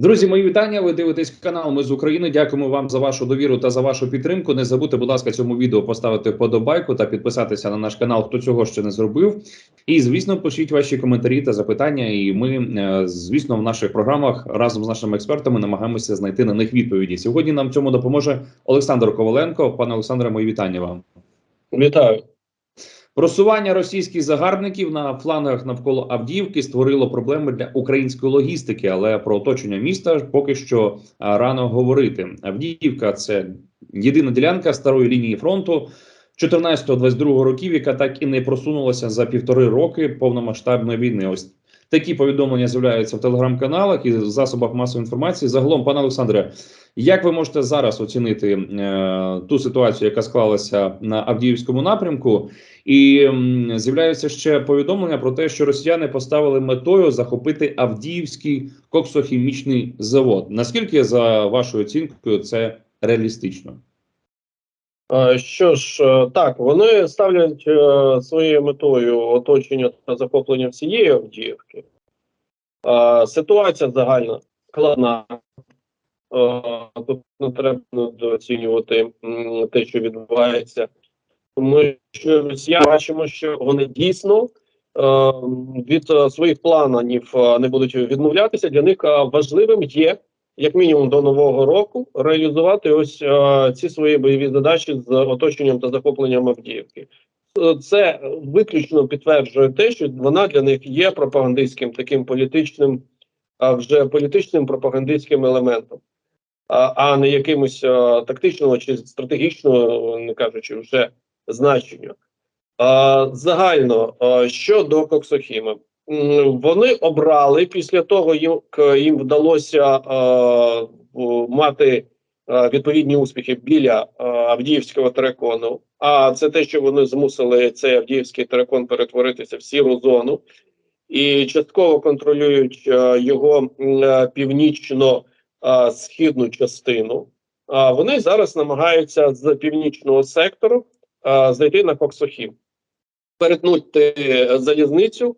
Друзі, мої вітання. Ви дивитесь канал. Ми з України. Дякуємо вам за вашу довіру та за вашу підтримку. Не забудьте, будь ласка, цьому відео поставити вподобайку та підписатися на наш канал, хто цього ще не зробив. І звісно, пишіть ваші коментарі та запитання. І ми, е, звісно, в наших програмах разом з нашими експертами намагаємося знайти на них відповіді. Сьогодні нам в цьому допоможе Олександр Коваленко. Пане Олександре, мої вітання вам. Вітаю. Просування російських загарбників на флангах навколо Авдіївки створило проблеми для української логістики, але про оточення міста поки що рано говорити. Авдіївка це єдина ділянка старої лінії фронту 14-22 років, яка так і не просунулася за півтори роки повномасштабної війни. Ось такі повідомлення з'являються в телеграм-каналах і в засобах масової інформації. Загалом, пане Олександре, як ви можете зараз оцінити е, ту ситуацію, яка склалася на Авдіївському напрямку? І м, з'являються ще повідомлення про те, що росіяни поставили метою захопити Авдіївський коксохімічний завод. Наскільки за вашою оцінкою це реалістично? Е, Що ж, е, так, вони ставлять е, своєю метою оточення та захоплення всієї Авдіївки. Ситуація загальна складна. Тут не треба недооцінювати те, що відбувається. Тому що росіяни бачимо, що вони дійсно від своїх планів не будуть відмовлятися. Для них важливим є як мінімум до нового року реалізувати ось е, ці свої бойові задачі з оточенням та захопленням Авдіївки. Е, Це виключно підтверджує те, що вона для них є пропагандистським таким політичним, а вже політичним пропагандистським елементом, а, а не якимось е, тактичного чи стратегічного, не кажучи, вже значення. А, загально е, щодо Коксохіма, вони обрали після того, як їм вдалося е, мати е, відповідні успіхи біля е, Авдіївського терикону. А це те, що вони змусили цей Авдіївський терикон перетворитися в сіру зону, і частково контролюють е, його північно-східну частину. А вони зараз намагаються з північного сектору е, зайти на Коксохім, перетнути залізницю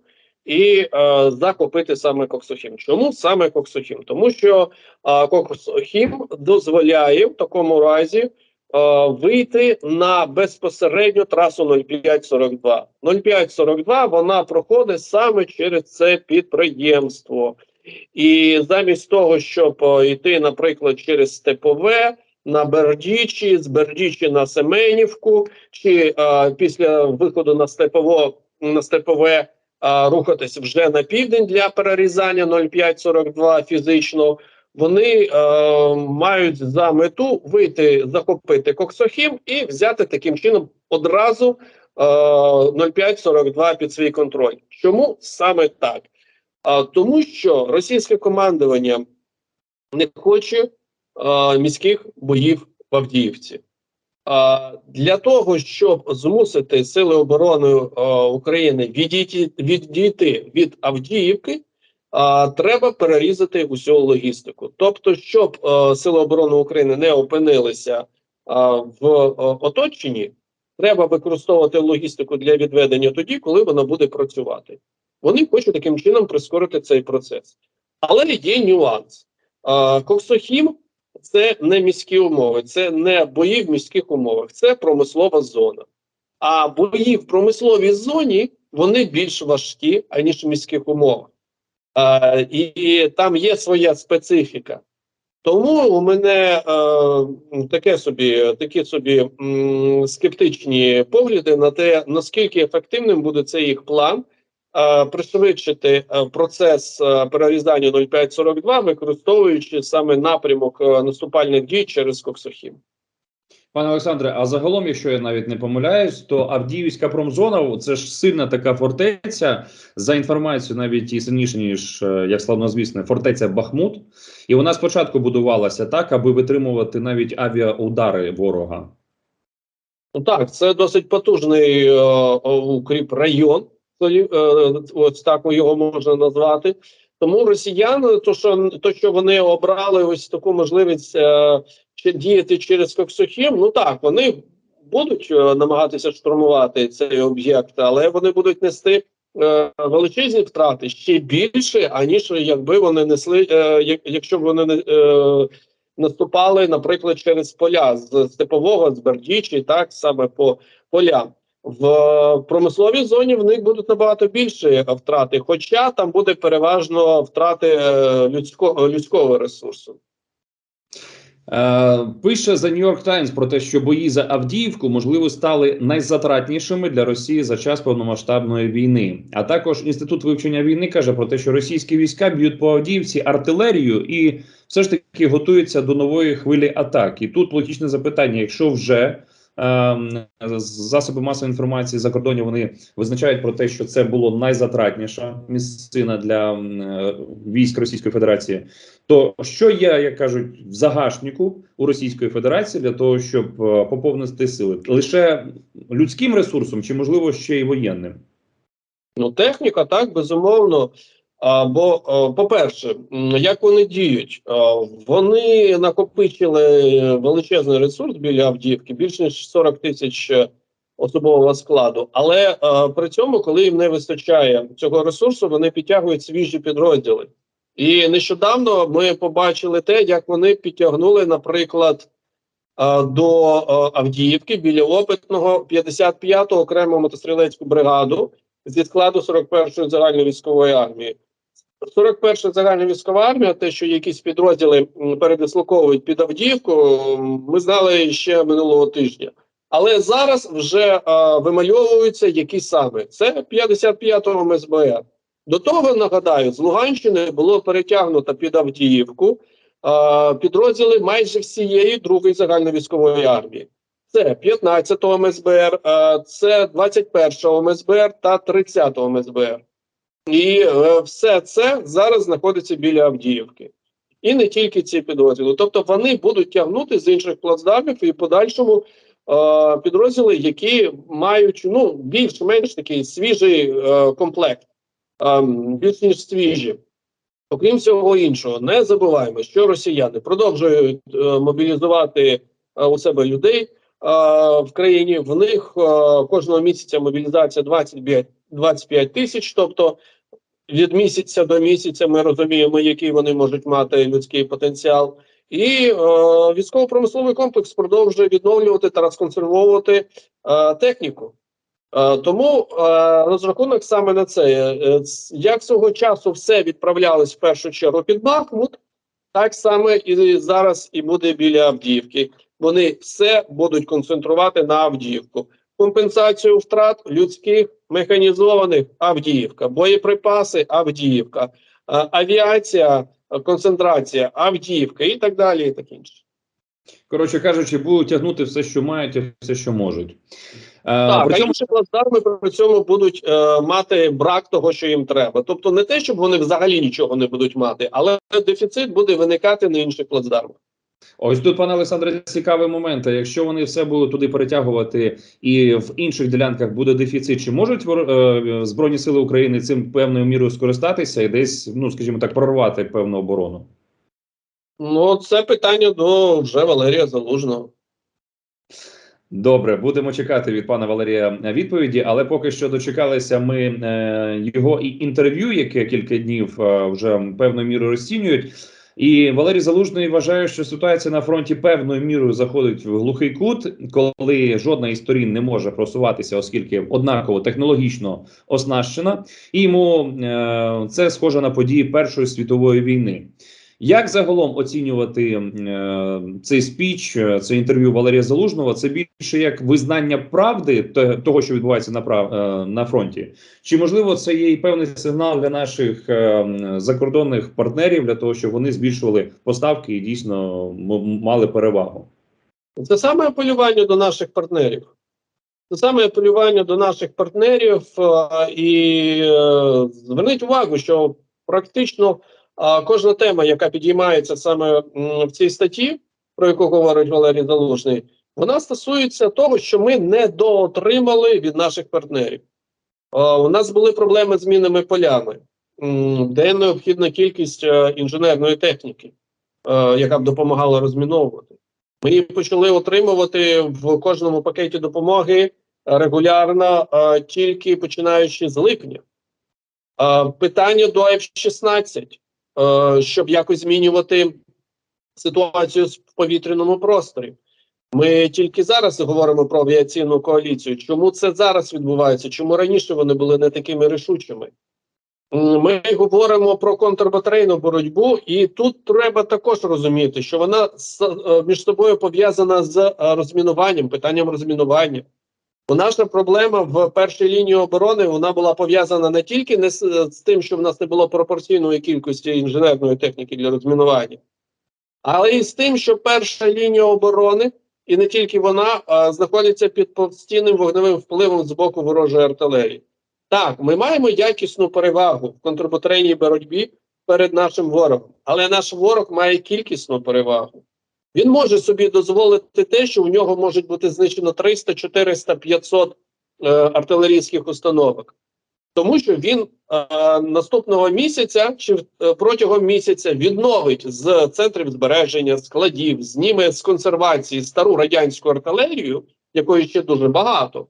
і е, захопити саме Коксохім. Чому саме Коксохім? Тому що е, Коксохім дозволяє в такому разі е, вийти на безпосередню трасу 0542. 0542 вона проходить саме через це підприємство. І замість того, щоб е, йти, наприклад, через Степове. На Бердічі, з Бердічі на Семенівку, чи е, після виходу на степово на степове а, рухатись вже на південь для перерізання 0542 фізично. Вони е, мають за мету вийти, захопити Коксохім і взяти таким чином одразу е, 0542 під свій контроль. Чому саме так? А, тому що російське командування не хоче е, міських боїв в Авдіївці. Для того, щоб змусити Сили оборони е, України відійти, відійти від Авдіївки, треба перерізати усю логістику. Тобто, щоб е, Сили оборони України не опинилися в е, оточенні, треба використовувати логістику для відведення тоді, коли вона буде працювати. Вони хочуть таким чином прискорити цей процес. Але є нюанс. Коксохім це не міські умови, це не бої в міських умовах, це промислова зона. А бої в промисловій зоні вони більш важкі, аніж в міських умовах. А, і, і там є своя специфіка. Тому у мене е, таке собі, такі собі м, скептичні погляди на те, наскільки ефективним буде цей їх план пришвидшити е, процес е, перерізання 0542, використовуючи саме напрямок е, наступальних дій через Коксохім. Пане Олександре, а загалом, якщо я навіть не помиляюсь, то Авдіївська промзона це ж сильна така фортеця. За інформацією, навіть і сильніше ніж е, як славнозвісне, фортеця Бахмут. І вона спочатку будувалася так, аби витримувати навіть авіаудари ворога. Ну так, це досить потужний е, укріп район, е, ось так його можна назвати. Тому росіяни, то що то, що вони обрали ось таку можливість е, діяти через Коксохім, ну так, вони будуть е, намагатися штурмувати цей об'єкт, але вони будуть нести е, величезні втрати ще більше, аніж якби вони несли, е, як- якщо б вони не е, наступали, наприклад, через поля з степового, з Бердічі, так саме по полям. В промисловій зоні в них будуть набагато більше втрати, хоча там буде переважно втрати е, людського людського ресурсу. Е, Пише The New York Times про те, що бої за Авдіївку можливо стали найзатратнішими для Росії за час повномасштабної війни. А також інститут вивчення війни каже про те, що російські війська б'ють по Авдіївці артилерію і все ж таки готуються до нової хвилі атак. І тут логічне запитання: якщо вже засоби масової інформації за кордоні вони визначають про те, що це було найзатратніша місцина для е, військ Російської Федерації. То що є, як кажуть, в загашнику у Російської Федерації для того, щоб е, поповнити сили лише людським ресурсом, чи можливо ще й воєнним? Ну, техніка, так, безумовно. Бо, по-перше, як вони діють? Вони накопичили величезний ресурс біля Авдіївки, більше ніж 40 тисяч е, особового складу. Але при цьому, коли їм не вистачає цього ресурсу, вони підтягують свіжі підрозділи. І нещодавно ми побачили те, як вони підтягнули, наприклад, до Авдіївки біля опитного 55-го окрему мотострілецьку бригаду зі складу 41-ї загальновійськової армії. 41-ша загальна військова армія, те, що якісь підрозділи передислоковують під Авдіївку, ми знали ще минулого тижня. Але зараз вже а, вимальовуються які саме. Це 55-го МСБР. До того нагадаю, з Луганщини було перетягнуто під Авдіївку а, підрозділи майже всієї другої загальновійськової армії. Це 15-го МСБР, а, це 21-го МСБР та 30-го МСБР. І е, все це зараз знаходиться біля Авдіївки. І не тільки ці підрозділи. Тобто вони будуть тягнути з інших плацдармів і подальшому е, підрозділи, які мають ну, більш-менш такий свіжий е, комплект, е, більш ніж свіжі. Окрім всього іншого, не забуваємо, що росіяни продовжують е, мобілізувати е, у себе людей е, в країні. В них е, кожного місяця мобілізація 25, 25 тисяч. Тобто від місяця до місяця ми розуміємо, який вони можуть мати людський потенціал. І е, військово-промисловий комплекс продовжує відновлювати та розконсервовувати е, техніку. Е, тому е, розрахунок саме на це. Е, як свого часу все відправлялось в першу чергу під Бахмут, так само і зараз і буде біля Авдіївки. Вони все будуть концентрувати на Авдіївку. Компенсацію втрат людських механізованих Авдіївка, боєприпаси Авдіївка, авіація, концентрація Авдіївка і так далі, і так інше. Коротше кажучи, будуть тягнути все, що мають, і все, що можуть. Е, Так, при а цьому інші плацдарми при цьому будуть е, мати брак того, що їм треба. Тобто не те, щоб вони взагалі нічого не будуть мати, але дефіцит буде виникати на інших плацдармах. Ось тут, пане Олександре, цікавий момент. А Якщо вони все будуть туди перетягувати, і в інших ділянках буде дефіцит, чи можуть е, збройні сили України цим певною мірою скористатися і десь, ну скажімо так, прорвати певну оборону? Ну, це питання до вже Валерія Залужного. Добре, будемо чекати від пана Валерія відповіді, але поки що дочекалися ми е, його і інтерв'ю, яке кілька днів е, вже певною мірою розцінюють. І Валерій Залужний вважає, що ситуація на фронті певною мірою заходить в глухий кут, коли жодна із сторін не може просуватися, оскільки однаково технологічно оснащена, і йому е, це схоже на події Першої світової війни. Як загалом оцінювати е, цей спіч, е, це інтерв'ю Валерія Залужного? Це більше як визнання правди того, що відбувається на прав е, на фронті, чи можливо це є і певний сигнал для наших е, закордонних партнерів для того, щоб вони збільшували поставки і дійсно мали перевагу? Це саме апелювання до наших партнерів. Це саме апелювання до наших партнерів. е, І е, зверніть увагу, що практично е, кожна тема, яка підіймається саме в цій статті, про яку говорить Валерій Залужний, вона стосується того, що ми не доотримали від наших партнерів. У нас були проблеми з мінними полями, де необхідна кількість е, інженерної техніки, е, яка б допомагала розміновувати. Ми її почали отримувати в кожному пакеті допомоги регулярно, е, тільки починаючи з липня. Питання до F-16, е, щоб якось змінювати ситуацію в повітряному просторі. Ми тільки зараз говоримо про авіаційну коаліцію. Чому це зараз відбувається? Чому раніше вони були не такими рішучими? Ми говоримо про контрбатарейну боротьбу, і тут треба також розуміти, що вона е, між собою пов'язана з е, розмінуванням, питанням розмінування. Бо наша проблема в першій лінії оборони вона була пов'язана не тільки не з, з тим, що в нас не було пропорційної кількості інженерної техніки для розмінування, але і з тим, що перша лінія оборони, і не тільки вона, а, знаходиться під постійним вогневим впливом з боку ворожої артилерії. Так, ми маємо якісну перевагу в контрбатарейній боротьбі перед нашим ворогом, але наш ворог має кількісну перевагу. Він може собі дозволити те, що у нього можуть бути знищено 300, 400, 500 е, артилерійських установок, тому що він е, наступного місяця чи е, протягом місяця відновить з центрів збереження складів, зніме з консервації стару радянську артилерію, якої ще дуже багато.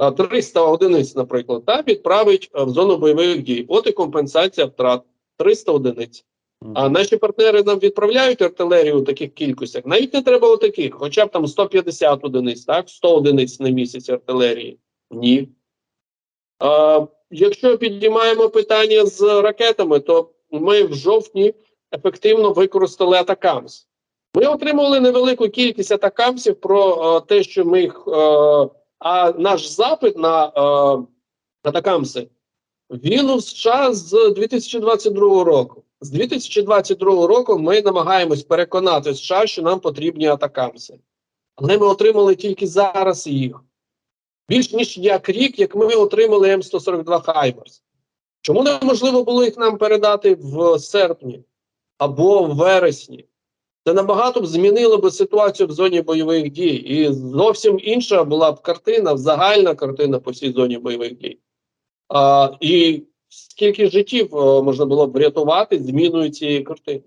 е, 300 одиниць, наприклад, та відправить е, в зону бойових дій. От і компенсація втрат 300 одиниць. А наші партнери нам відправляють артилерію у таких кількостях. Навіть не треба отаких, хоча б там 150 одиниць, так, 100 одиниць на місяць артилерії. Ні. А, якщо піднімаємо питання з ракетами, то ми в жовтні ефективно використали атакамс. Ми отримали невелику кількість атакамсів про е, те, що ми їх. Е, а наш запит на е, атакамси він у США з 2022 року. З 2022 року ми намагаємось переконати США, що нам потрібні атакамси. Але ми отримали тільки зараз їх. Більш ніж як рік, як ми отримали М142 Хаймерс. Чому неможливо було їх нам передати в серпні або в вересні? Це набагато б змінило б ситуацію в зоні бойових дій. І зовсім інша була б картина, загальна картина по всій зоні бойових дій. А, і скільки життів е, можна було б врятувати зміною цієї картини.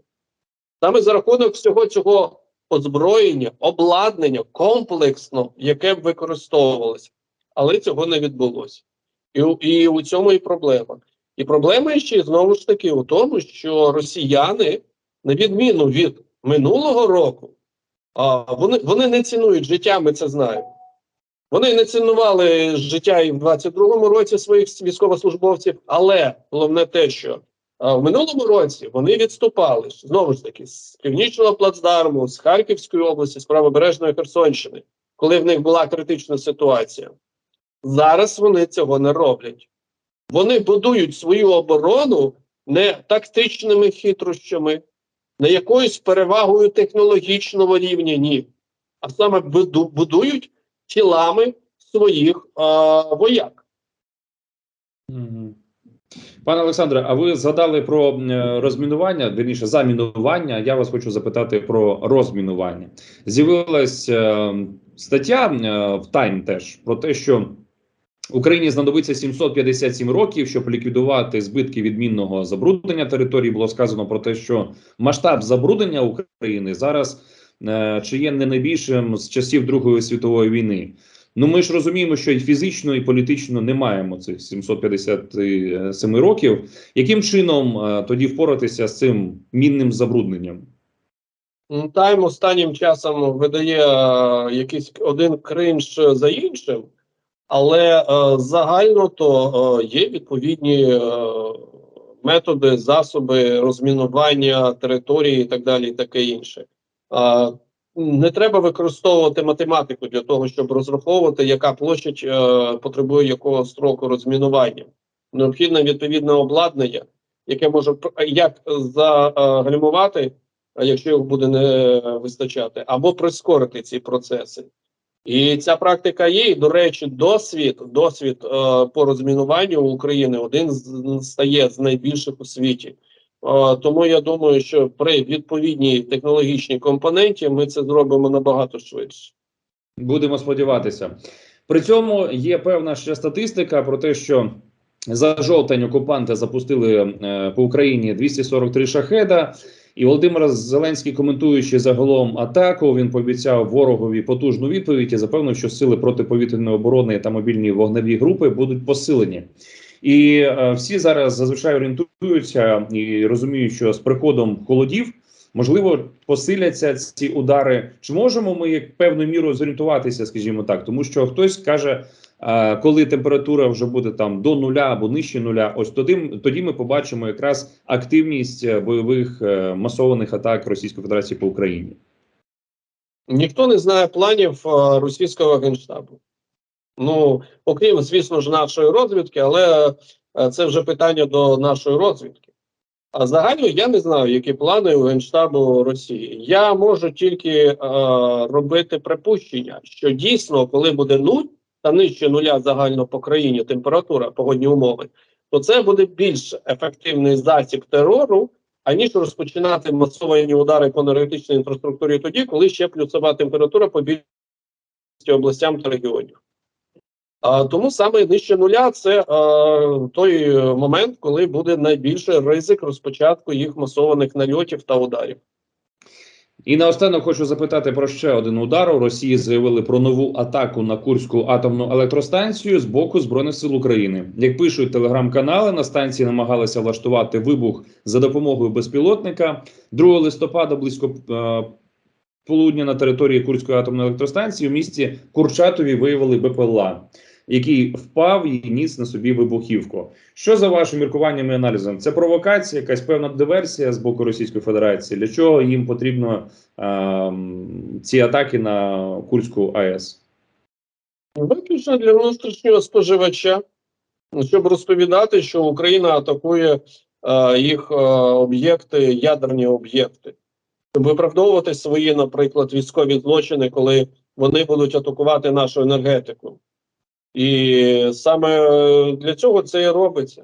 Саме за рахунок всього цього озброєння, обладнання комплексно, яке б використовувалося, але цього не відбулося. І, і у цьому і проблема. І проблема ще знову ж таки у тому, що росіяни, на відміну від минулого року, вони, вони не цінують життя, ми це знаємо. Вони не цінували життя і в 22-му році своїх військовослужбовців, але головне те, що в минулому році вони відступали знову ж таки з північного плацдарму, з Харківської області, з правобережної Херсонщини, коли в них була критична ситуація. Зараз вони цього не роблять. Вони будують свою оборону не тактичними хитрощами, не якоюсь перевагою технологічного рівня, ні. А саме будують тілами своїх а, вояк. Пане Олександре, а ви згадали про е, розмінування, вірніше замінування. Я вас хочу запитати про розмінування. З'явилась е, стаття е, в Тайм теж про те, що Україні знадобиться 757 років, щоб ліквідувати збитки відмінного забруднення території. Було сказано про те, що масштаб забруднення України зараз чи є не найбільшим з часів Другої світової війни. Ну, ми ж розуміємо, що і фізично, і політично не маємо цих 757 років. Яким чином е, тоді впоратися з цим мінним забрудненням? Тайм останнім часом видає е, якийсь один кринж за іншим, але е, загально то е, є відповідні е, методи, засоби розмінування території і так далі, і таке інше. Е, не треба використовувати математику для того, щоб розраховувати, яка площадь е, потребує якого строку розмінування. Необхідне відповідне обладнання, яке може як загальмувати а якщо його буде не вистачати, або прискорити ці процеси. І ця практика є. І, до речі, досвід, досвід е, по розмінуванню України один з стає з найбільших у світі. Тому я думаю, що при відповідній технологічній компоненті ми це зробимо набагато швидше. Будемо сподіватися. При цьому є певна ще статистика про те, що за жовтень окупанти запустили е, по Україні 243 шахеда. І Володимир Зеленський, коментуючи загалом атаку, він пообіцяв ворогові потужну відповідь і запевнив, що сили протиповітряної оборони та мобільні вогневі групи будуть посилені. І е, всі зараз зазвичай орієнтуються і розуміють, що з приходом холодів можливо посиляться ці удари. Чи можемо ми як певною мірою зорієнтуватися, скажімо так, тому що хтось каже. е, Коли температура вже буде там до нуля або нижче нуля, ось тоді, тоді ми побачимо якраз активність бойових е, масованих атак Російської Федерації по Україні. Ніхто не знає планів російського генштабу. Ну, окрім, звісно ж, нашої розвідки, але е, це вже питання до нашої розвідки. А загально я не знаю, які плани у генштабу Росії. Я можу тільки е, робити припущення, що дійсно, коли буде нуль та нижче нуля загально по країні температура, погодні умови, то це буде більш ефективний засіб терору, аніж розпочинати масовані удари по енергетичній інфраструктурі тоді, коли ще плюсова температура по більшості областям та регіонів. А, тому саме нижче нуля це той момент, коли буде найбільший ризик розпочатку їх масованих нальотів та ударів. І наостанок хочу запитати про ще один удар. У Росії заявили про нову атаку на Курську атомну електростанцію з боку збройних сил України. Як пишуть телеграм-канали, на станції намагалися влаштувати вибух за допомогою безпілотника. 2 листопада близько е, полудня на території Курської атомної електростанції у місті Курчатові виявили БПЛА, який впав і ніс на собі вибухівку. Що за вашим міркуванням і аналізом? Це провокація, якась певна диверсія з боку Російської Федерації. Для чого їм потрібно ем, ці атаки на Курську АЕС? Виключно для внутрішнього споживача, щоб розповідати, що Україна атакує е, їх е, об'єкти, ядерні об'єкти, щоб виправдовувати свої, наприклад, військові злочини, коли вони будуть атакувати нашу енергетику. І саме для цього це і робиться.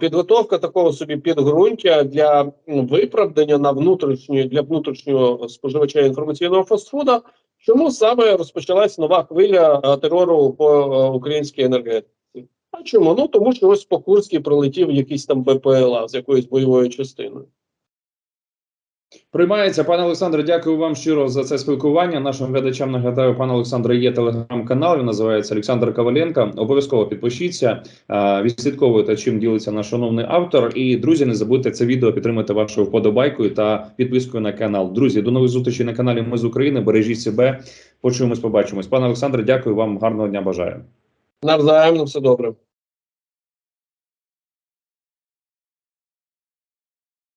Підготовка такого собі підґрунтя для виправдання на внутрішньої для внутрішнього споживача інформаційного фастфуда, чому саме розпочалась нова хвиля терору по українській енергетиці. А чому? Ну тому що ось по Курській прилетів якийсь там БПЛА з якоюсь бойовою частиною. Приймається, пане Олександре, дякую вам щиро за це спілкування. Нашим глядачам нагадаю, пане Олександре, є телеграм-канал. Він називається Олександр Коваленко. Обов'язково підпишіться, е, відслідковуйте, чим ділиться наш шановний автор. І друзі, не забудьте це відео підтримати вашою вподобайкою та підпискою на канал. Друзі, до нових зустрічей на каналі. Ми з України. Бережіть себе. Почуємось, побачимось. Пане Олександре, дякую вам. Гарного дня. Бажаю. Навзаєм на все добре.